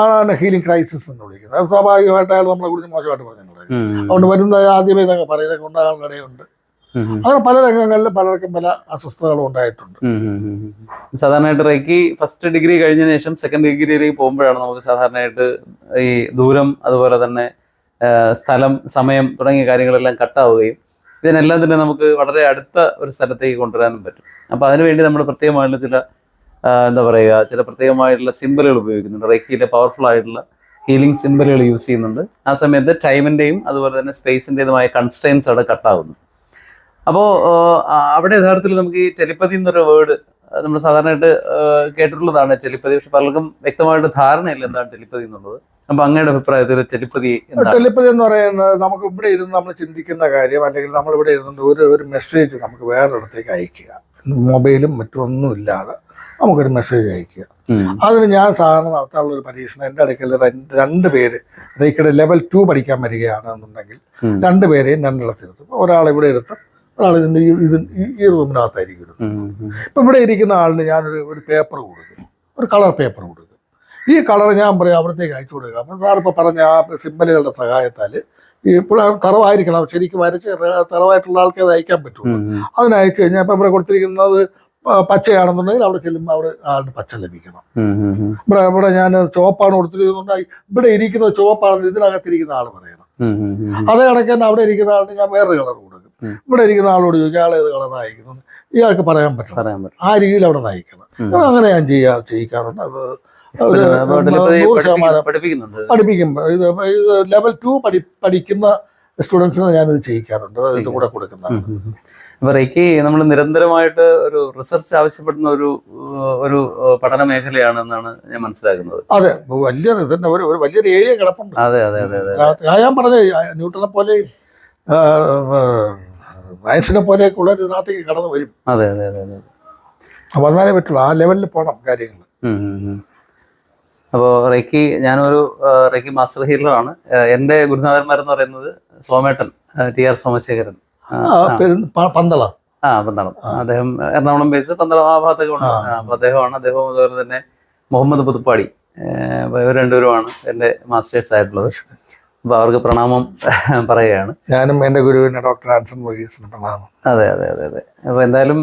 അതാണ് ഹീലിംഗ് ക്രൈസിസ് എന്ന് വിളിക്കുന്നത്. അത് സ്വാഭാവികമായിട്ട് അയാൾ നമ്മളെ കുറിച്ച് മോശമായിട്ട് പറഞ്ഞിട്ടുണ്ട്. അതുകൊണ്ട് വരുന്ന ആദ്യമേ ഇതൊക്കെ പറയുന്നത് ഉണ്ടാകാൻ ഇടയുണ്ട്. അങ്ങനെ പല രംഗങ്ങളിലും പലർക്കും പല അസ്വസ്ഥതകളും ഉണ്ടായിട്ടുണ്ട്. സാധാരണയായിട്ട് റേക്കി ഫസ്റ്റ് ഡിഗ്രി കഴിഞ്ഞ ശേഷം സെക്കൻഡ് ഡിഗ്രിയിലേക്ക് പോകുമ്പോഴാണ് നമുക്ക് സാധാരണയായിട്ട് ഈ ദൂരം അതുപോലെ തന്നെ സ്ഥലം സമയം തുടങ്ങിയ കാര്യങ്ങളെല്ലാം കട്ടാവുകയും ഇതിനെല്ലാം തന്നെ നമുക്ക് വളരെ അടുത്ത ഒരു സ്ഥലത്തേക്ക് കൊണ്ടുവരാനും പറ്റും. അപ്പോൾ അതിനുവേണ്ടി നമ്മൾ പ്രത്യേകമായിട്ടുള്ള ചില എന്താ പറയുക ചില പ്രത്യേകമായിട്ടുള്ള സിമ്പലുകൾ ഉപയോഗിക്കുന്നുണ്ട്. റേക്കിയിലെ പവർഫുൾ ആയിട്ടുള്ള ഹീലിംഗ് സിമ്പലുകൾ യൂസ് ചെയ്യുന്നുണ്ട്. ആ സമയത്ത് ടൈമിന്റെയും അതുപോലെ തന്നെ സ്പേസിന്റെതുമായ കൺസ്ട്രെയിൻസ് അവിടെ കട്ടാവുന്നു അപ്പോൾ അവിടെ യഥാർത്ഥത്തിൽ നമുക്ക് ഈ ടെലിപ്പതി എന്നൊരു വേർഡ് നമ്മൾ സാധാരണയായിട്ട് കേട്ടിട്ടുള്ളതാണ് ടെലിപ്പതി. പക്ഷെ പലർക്കും വ്യക്തമായിട്ട് ധാരണയില്ല എന്താണ് ടെലിപ്പതി എന്നുള്ളത്. അപ്പൊ അങ്ങയുടെ അഭിപ്രായത്തിൽ ടെലിപ്പതി ടെലിപ്പതി എന്ന് പറയുന്നത് നമുക്ക് ഇവിടെ ഇരുന്ന് നമ്മൾ ചിന്തിക്കുന്ന കാര്യം അല്ലെങ്കിൽ നമ്മൾ ഇവിടെ ഇരുന്ന് ഒരു ഒരു മെസ്സേജ് നമുക്ക് വേറൊരിടത്തേക്ക് അയക്കുക. മൊബൈലും മറ്റൊന്നും ഇല്ലാതെ നമുക്കൊരു മെസ്സേജ് അയക്കുക. അതിന് ഞാൻ സാധാരണ നടത്താനുള്ള ഒരു പരീക്ഷണം എന്റെ അടുക്കൽ രണ്ട് രണ്ട് പേര് റേക്കയുടെ ലെവൽ ടു പഠിക്കാൻ വരികയാണെന്നുണ്ടെങ്കിൽ. രണ്ട് പേരെയും രണ്ടിടത്തിരുത്തും. ഒരാൾ ഇവിടെ ഇരുത്തും ഒരാൾ ഇതിന്റെ ഈ ഇത് ഈ- റൂമിനകത്തായിരിക്കും ഇപ്പം ഇവിടെ ഇരിക്കുന്ന ആളിന് ഞാനൊരു ഒരു പേപ്പർ കൊടുക്കും. ഒരു കളർ പേപ്പർ കൊടുക്കും. ഈ കളർ ഞാൻ പറയും അവിടത്തേക്ക് അയച്ചു കൊടുക്കാം. ഇപ്പോൾ പറഞ്ഞ ആ സിമ്പലുകളുടെ സഹായത്താൽ ഈ ഇപ്പോൾ തറവായിരിക്കണം. ശരിക്കും വരച്ച് തറവായിട്ടുള്ള ആൾക്കേ അത് അയക്കാൻ പറ്റുള്ളൂ. അതിനയച്ചു കഴിഞ്ഞാൽ ഇപ്പം ഇവിടെ കൊടുത്തിരിക്കുന്നത് പച്ചയാണെന്നുണ്ടെങ്കിൽ അവിടെ ചെല്ലുമ്പോൾ അവിടെ ആളിന് പച്ച ലഭിക്കണം. ഇവിടെ ഇവിടെ ഞാൻ ചുവപ്പാണ് കൊടുത്തിരിക്കുന്നുണ്ട് ഇവിടെ ഇരിക്കുന്നത് ചുവപ്പാണെന്ന് ഇതിനകത്തിരിക്കുന്ന ആൾ പറയണം. അതേ കണക്ക് തന്നെ അവിടെ ഇരിക്കുന്ന ആളിന് ഞാൻ വേറൊരു കളർ കൊടുക്കും. ഇവിടെ ഇരിക്കുന്ന ആളോട് ചോദിക്കുക ആൾ ഏത് കളറാണ് നയിക്കുന്നത് ഇയാൾക്ക് പറയാൻ പറ്റും പറയാൻ പറ്റും ആ രീതിയിൽ അവിടെ നയിക്കണം. അങ്ങനെ ഞാൻ ചെയ്യാ ചെയ്യിക്കാറുണ്ട്. അത് നൂറ് ശതമാനം പഠിപ്പിക്കും. ഇത് ഇത് ലെവൽ ടു പഠി പഠിക്കുന്ന സ്റ്റുഡൻസിന് ഞാനിത് ചെയ്യിക്കാറുണ്ട്. അതിന്റെ കൂടെ കൊടുക്കുന്നതാണ്. ഉം, ഉം. നമ്മൾ നിരന്തരമായിട്ട് ഒരു റിസർച്ച് ആവശ്യപ്പെടുന്ന ഒരു ഒരു പഠന മേഖലയാണെന്നാണ് ഞാൻ മനസ്സിലാക്കുന്നത്. അതെ. വലിയ ഇതിന്റെ ഒരു ഒരു വലിയൊരു ഏരിയ കിടപ്പുണ്ട്. അതെ അതെ അതെ അതെ ഞാൻ പറഞ്ഞ ന്യൂട്ടനെ പോലെയും സയൻസിനെ പോലെയൊക്കെ ഉള്ള ഇതിനകത്തേക്ക് കടന്നു വരും. അതെ അതെ അതെ അതെ. വന്നാലേ പറ്റുള്ളൂ. ആ ലെവലിൽ പോകണം കാര്യങ്ങൾ. അപ്പോൾ റെക്കി ഞാനൊരു റെക്കി മാസ്റ്റർ ഹീലറാണ് എന്റെ ഗുരുനാഥന്മാരെന്ന് പറയുന്നത് സോമേട്ടൻ ടി ആർ സോമശേഖരൻ. പന്തള. ആ പന്തളം. അദ്ദേഹം എറണാകുളം ബേസ് പന്തളം ആ ഭാഗത്തൊക്കെ ഉണ്ട്. അപ്പോൾ അദ്ദേഹമാണ് അദ്ദേഹം അതുപോലെ തന്നെ മുഹമ്മദ് പുതുപ്പാടി. ഇവർ രണ്ടുപേരുമാണ് എന്റെ മാസ്റ്റേഴ്സ്. ആയിട്ടുള്ളത് അപ്പോൾ അവർക്ക് പ്രണാമം പറയുകയാണ്. ഞാനും എന്റെ ഗുരുവിന് ഡോക്ടർ ആൻസൺ വർഗീസിന് പ്രണാമം. അതെ അതെ അതെ അതെ. അപ്പോൾ എന്തായാലും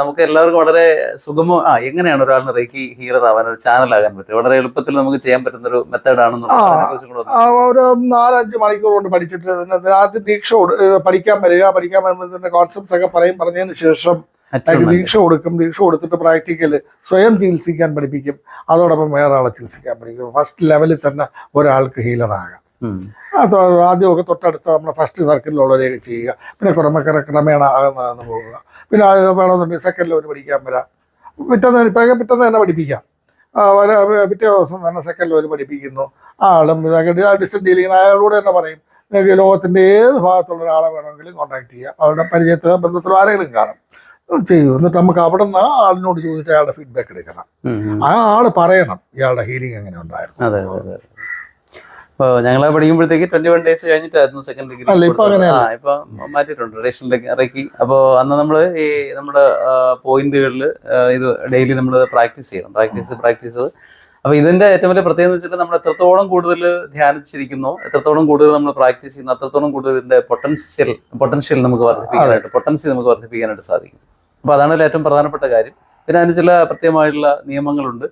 നമുക്ക് എല്ലാവർക്കും വളരെ സുഗമ ആ എങ്ങനെയാണ് ഒരാളിന് റേക്കി ഹീറർ ആവാൻ ഒരു ചാനൽ ആകാൻ പറ്റും വളരെ എളുപ്പത്തിൽ നമുക്ക് ചെയ്യാൻ പറ്റുന്ന ഒരു മെത്തേഡ് ആണെന്ന് ആ. കുറിച്ചും കൂടെ ആ, ഒരു നാലഞ്ച് മണിക്കൂർ കൊണ്ട് പഠിച്ചിട്ട് ആദ്യം ദീക്ഷ പഠിക്കാൻ വരിക പഠിക്കാൻ വരുമ്പോൾ കോൺസെപ്റ്റ്സ് ഒക്കെ പറയും. പറഞ്ഞതിന് ശേഷം ദീക്ഷ കൊടുക്കും. ദീക്ഷ കൊടുത്തിട്ട് പ്രാക്ടിക്കൽ സ്വയം ചികിത്സിക്കാൻ പഠിപ്പിക്കും. അതോടൊപ്പം വേറെ ആളെ ചികിത്സിക്കാൻ പഠിക്കും ഫസ്റ്റ് ലെവലിൽ തന്നെ ഒരാൾക്ക് ഹീലർ. അത് ആദ്യമൊക്കെ തൊട്ടടുത്ത് നമ്മുടെ ഫസ്റ്റ് സർക്കിളിലുള്ളവരെയൊക്കെ ചെയ്യുക. പിന്നെ ക്രമക്കര ക്രമേണ ആകുന്നതെന്ന് പോകുക പിന്നെ വേണമെന്നുണ്ടെങ്കിൽ സെക്കൻഡിൽ അവർ പഠിക്കാൻ വരാം. പിറ്റേന്ന് ഇപ്പോഴൊക്കെ പിറ്റേന്ന് തന്നെ പഠിപ്പിക്കാം. പിറ്റേ ദിവസം തന്നെ സെക്കൻഡിൽ അവർ പഠിപ്പിക്കുന്നു. ആളും ഇതൊക്കെ ഡിസ്റ്റൻസ് ഡീലിങ്ങിന് അയാളോട് തന്നെ പറയും. നിങ്ങൾക്ക് ലോകത്തിന്റെ ഏത് ഭാഗത്തുള്ള ഒരാളെ വേണമെങ്കിലും കോൺടാക്ട് ചെയ്യാം. അവരുടെ പരിചയത്തിലോ ബന്ധത്തിലോ ആരെങ്കിലും കാണും. ചെയ്യൂ. എന്നിട്ട് നമുക്ക് അവിടെ നിന്ന് ആ ആളിനോട് ചോദിച്ച് അയാളുടെ ഫീഡ്ബാക്ക് എടുക്കണം. ആ ആൾ പറയണം ഇയാളുടെ ഹീലിംഗ് എങ്ങനെ ഉണ്ടായിരുന്നു. ഞങ്ങളെ പഠിക്കുമ്പോഴത്തേക്ക് ട്വന്റി വൺ ഡേയ്സ് കഴിഞ്ഞിട്ടായിരുന്നു സെക്കൻഡ് ഡിഗ്രി ഇപ്പൊ അങ്ങനെയല്ല. ആ ഇപ്പൊ മാറ്റിയിട്ടുണ്ട്. റേഷനിലേക്ക് ഇറക്കി അപ്പോൾ അന്ന് നമ്മൾ ഈ നമ്മുടെ പോയിന്റുകളിൽ ഇത് ഡെയിലി നമ്മൾ പ്രാക്ടീസ് ചെയ്യണം. പ്രാക്ടീസ് പ്രാക്ടീസ് അപ്പൊ ഇതിന്റെ ഏറ്റവും വലിയ പ്രത്യേകത എന്ന് വെച്ചിട്ട് നമ്മൾ എത്രത്തോളം കൂടുതൽ ധ്യാനിച്ചിരിക്കുന്നു എത്രത്തോളം കൂടുതൽ നമ്മൾ പ്രാക്ടീസ് ചെയ്യുന്നു അത്രത്തോളം കൂടുതൽ ഇതിന്റെ പൊട്ടൻഷ്യൽ പൊട്ടൻഷ്യൽ നമുക്ക് വർദ്ധിപ്പിക്കാനായിട്ട് പൊട്ടൻസി നമുക്ക് വർദ്ധിപ്പിക്കാനായിട്ട് സാധിക്കും. അപ്പൊ അതാണ് ഏറ്റവും പ്രധാനപ്പെട്ട കാര്യം. പിന്നെ അതിന് ചില പ്രത്യേകമായിട്ടുള്ള നിയമങ്ങളുണ്ട്.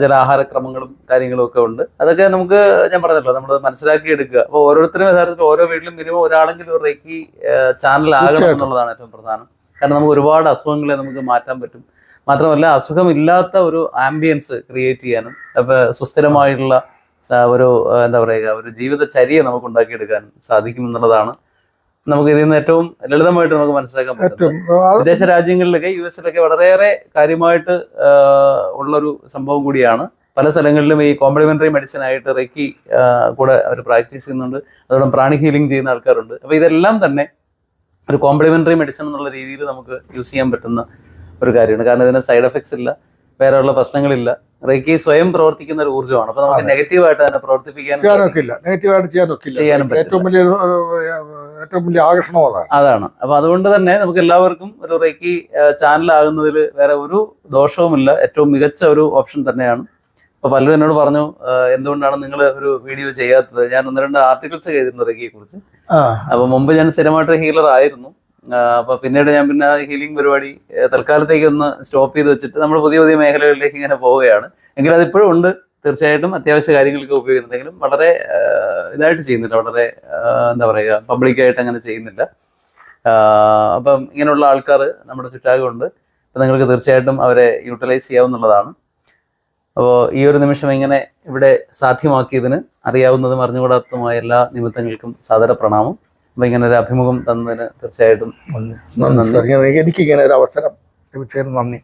ചില ആഹാരക്രമങ്ങളും കാര്യങ്ങളും ഒക്കെ ഉണ്ട്. അതൊക്കെ നമുക്ക് ഞാൻ പറഞ്ഞല്ലോ നമ്മൾ മനസ്സിലാക്കി എടുക്കുക അപ്പോൾ ഓരോരുത്തരും യഥാർത്ഥത്തിൽ ഓരോ വീട്ടിലും മിനിമം ഒരാളെങ്കിലും ഒരു റേക്കി ചാനൽ ആകണം എന്നുള്ളതാണ് ഏറ്റവും പ്രധാനം. കാരണം നമുക്ക് ഒരുപാട് അസുഖങ്ങളെ നമുക്ക് മാറ്റാൻ പറ്റും. മാത്രമല്ല അസുഖമില്ലാത്ത ഒരു ആംബിയൻസ് ക്രിയേറ്റ് ചെയ്യാനും അപ്പൊ സുസ്ഥിരമായിട്ടുള്ള ഒരു എന്താ പറയുക ഒരു ജീവിതചര്യ നമുക്ക് ഉണ്ടാക്കിയെടുക്കാനും സാധിക്കും എന്നുള്ളതാണ് നമുക്ക് ഇതിൽ നിന്ന് ഏറ്റവും ലളിതമായിട്ട് നമുക്ക് മനസ്സിലാക്കാൻ പറ്റും വിദേശ രാജ്യങ്ങളിലൊക്കെ യു എസിലൊക്കെ വളരെയേറെ കാര്യമായിട്ട് ഉള്ളൊരു സംഭവം കൂടിയാണ്. പല സ്ഥലങ്ങളിലും ഈ കോംപ്ലിമെന്ററി മെഡിസിൻ ആയിട്ട് റെക്കി കൂടെ അവർ പ്രാക്ടീസ് ചെയ്യുന്നുണ്ട്. അതോടൊപ്പം പ്രാണി ഹീലിംഗ് ചെയ്യുന്ന ആൾക്കാരുണ്ട്. അപ്പോൾ ഇതെല്ലാം തന്നെ ഒരു കോംപ്ലിമെന്ററി മെഡിസിൻ എന്നുള്ള രീതിയിൽ നമുക്ക് യൂസ് ചെയ്യാൻ പറ്റുന്ന ഒരു കാര്യമാണ്. കാരണം ഇതിന് സൈഡ് എഫക്ട്സ് ഇല്ല വേറെയുള്ള പ്രശ്നങ്ങളില്ല. റെക്കി സ്വയം പ്രവർത്തിക്കുന്ന ഒരു ഊർജമാണ്. അപ്പൊ നമുക്ക് നെഗറ്റീവായിട്ട് തന്നെ പ്രവർത്തിപ്പിക്കാൻ ചെയ്യാനൊക്കില്ല നെഗറ്റീവായിട്ട് ചെയ്യാനൊക്കില്ല ചെയ്യാനും പറ്റില്ല. ഏറ്റവും വലിയ ഏറ്റവും വലിയ ആകർഷണം അതാണ്. അതാണ്. അപ്പൊ അതുകൊണ്ട് തന്നെ നമുക്ക് എല്ലാവർക്കും ഒരു റേക്കി ചാനൽ ആകുന്നതിൽ വേറെ ഒരു ദോഷവുമില്ല. ഏറ്റവും മികച്ച ഒരു ഓപ്ഷൻ തന്നെയാണ്. അപ്പൊ പലരും എന്നോട് പറഞ്ഞു എന്തുകൊണ്ടാണ് നിങ്ങൾ ഒരു വീഡിയോ ചെയ്യാത്തത്? ഞാൻ ഒന്ന് രണ്ട് ആർട്ടിക്കിൾസ് ചെയ്തിരുന്നു റേക്കിയെ കുറിച്ച് അപ്പൊ മുമ്പ് ഞാൻ സ്ഥിരമായിട്ട് ഹീലർ ആയിരുന്നു. അപ്പൊ പിന്നീട് ഞാൻ പിന്നെ ഹീലിംഗ് പരിപാടി തൽക്കാലത്തേക്ക് ഒന്ന് സ്റ്റോപ്പ് ചെയ്ത് വെച്ചിട്ട് നമ്മൾ പുതിയ പുതിയ മേഖലകളിലേക്ക് ഇങ്ങനെ പോവുകയാണ്. എങ്കിലും അതിപ്പോഴും ഉണ്ട്. തീർച്ചയായിട്ടും അത്യാവശ്യ കാര്യങ്ങൾക്ക് ഉപയോഗിക്കുന്നുണ്ടെങ്കിലും വളരെ ഇതായിട്ട് ചെയ്യുന്നില്ല. വളരെ എന്താ പറയുക പബ്ലിക്കായിട്ട് അങ്ങനെ ചെയ്യുന്നില്ല. അപ്പം ഇങ്ങനെയുള്ള ആൾക്കാർ നമ്മുടെ ചുറ്റാകമുണ്ട് അപ്പം നിങ്ങൾക്ക് തീർച്ചയായിട്ടും അവരെ യൂട്ടിലൈസ് ചെയ്യാവുന്നതാണ്. അപ്പോൾ ഈ ഒരു നിമിഷം ഇങ്ങനെ ഇവിടെ സാധ്യമാക്കിയതിന് അറിയാവുന്നതും അറിഞ്ഞുകൂടാത്തതുമായ എല്ലാ നിമിത്തങ്ങൾക്കും സാദര പ്രണാമം അപ്പം ഇങ്ങനെ ഒരു അഭിമുഖം തന്നതിന് തീർച്ചയായിട്ടും. എനിക്ക് ഇങ്ങനെ ഒരു അവസരം ലഭിച്ചതിന് നന്ദി